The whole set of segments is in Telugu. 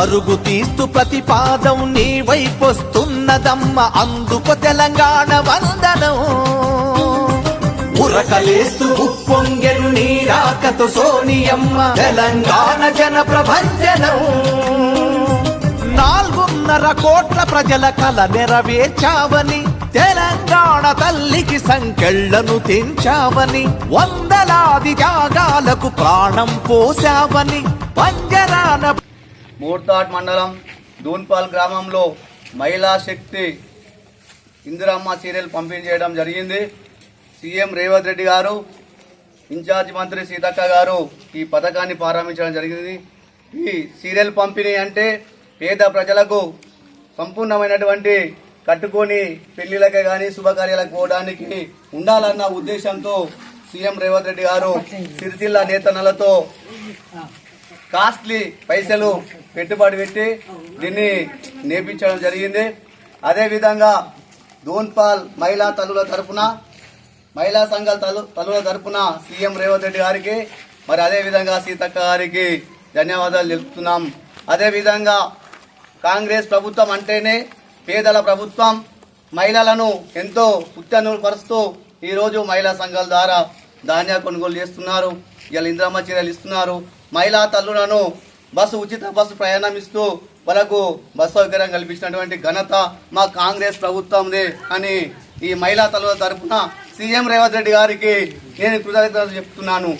పరుగు తీస్తూ ప్రతిపాదం నీ వైపొస్తున్నదమ్మ అందుకు తెలంగాణ వందనం. ఉరకలేస్తూ ఉప్పొంగెను నీ రాకతో సోనియమ్మ తెలంగాణ జన ప్రభంజనం. నాలుగున్నర కోట్ల ప్రజల కల నెరవేర్చావని తెలంగాణ తల్లికి సంకెళ్ళను తెంచావని వందలాది త్యాగాలకు ప్రాణం పోసావని పంజరాన మూర్తాడ్ మండలం దూన్పాల్ గ్రామంలో మహిళా శక్తి ఇందిరమ్మ సీరియల్ పంపిణీ చేయడం జరిగింది. సీఎం రేవంత్ రెడ్డి గారు ఇన్ఛార్జ్ మంత్రి సీతక్క గారు ఈ పథకాన్ని ప్రారంభించడం జరిగింది. ఈ సీరియల్ పంపిణీ అంటే పేద ప్రజలకు సంపూర్ణమైనటువంటి కట్టుకొని పెళ్ళిళ్ళకే కానీ శుభకార్యాలకు పోవడానికి ఉండాలన్న ఉద్దేశంతో సీఎం రేవంత్ రెడ్డి గారు సిరిసిల్ల నేతన్నలతో కాస్ట్లీ పైసలు పెట్టుబడి పెట్టి దీన్ని నేర్పించడం జరిగింది. అదేవిధంగా ధోన్పాల్ మహిళా తల్లుల తరపున మహిళా సంఘాల తల్లు తల్లుల తరపున సీఎం రేవంత్ రెడ్డి గారికి మరి అదేవిధంగా సీతక్క గారికి ధన్యవాదాలు తెలుపుతున్నాం. అదేవిధంగా కాంగ్రెస్ ప్రభుత్వం అంటేనే పేదల ప్రభుత్వం. మహిళలను ఎంతో ఉత్తనపరుస్తూ ఈరోజు మహిళా సంఘాల ద్వారా ధాన్య కొనుగోలు చేస్తున్నారు. ఇలా ఇందిరామ చీరలు ఇస్తున్నారు. మహిళా తల్లులను బస్సు ఉచిత బస్సు ప్రయాణం ఇస్తూ వాళ్ళకు బస్సు సౌకర్యం కల్పించినటువంటి ఘనత మా కాంగ్రెస్ ప్రభుత్వంది అని ఈ మహిళా తల్లుల తరఫున సీఎం రేవంత్ రెడ్డి గారికి నేను కృతజ్ఞతలు చెప్తున్నాను.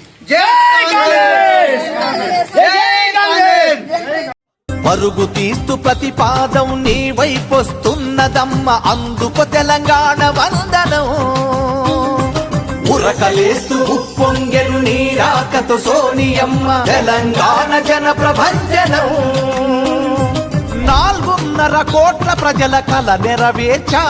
మరుగు పరుగు తీస్తూ ప్రతిపాదం నీ వైపొస్తున్నదమ్మ అందుకు తెలంగాణ వందనం. ఉరకలేస్తూ ఉప్పొంగెను నీరాకతో సోనియమ్మ. తెలంగాణ జన ప్రభంజనం. నాలుగున్నర కోట్ల ప్రజల కల నెరవేర్చా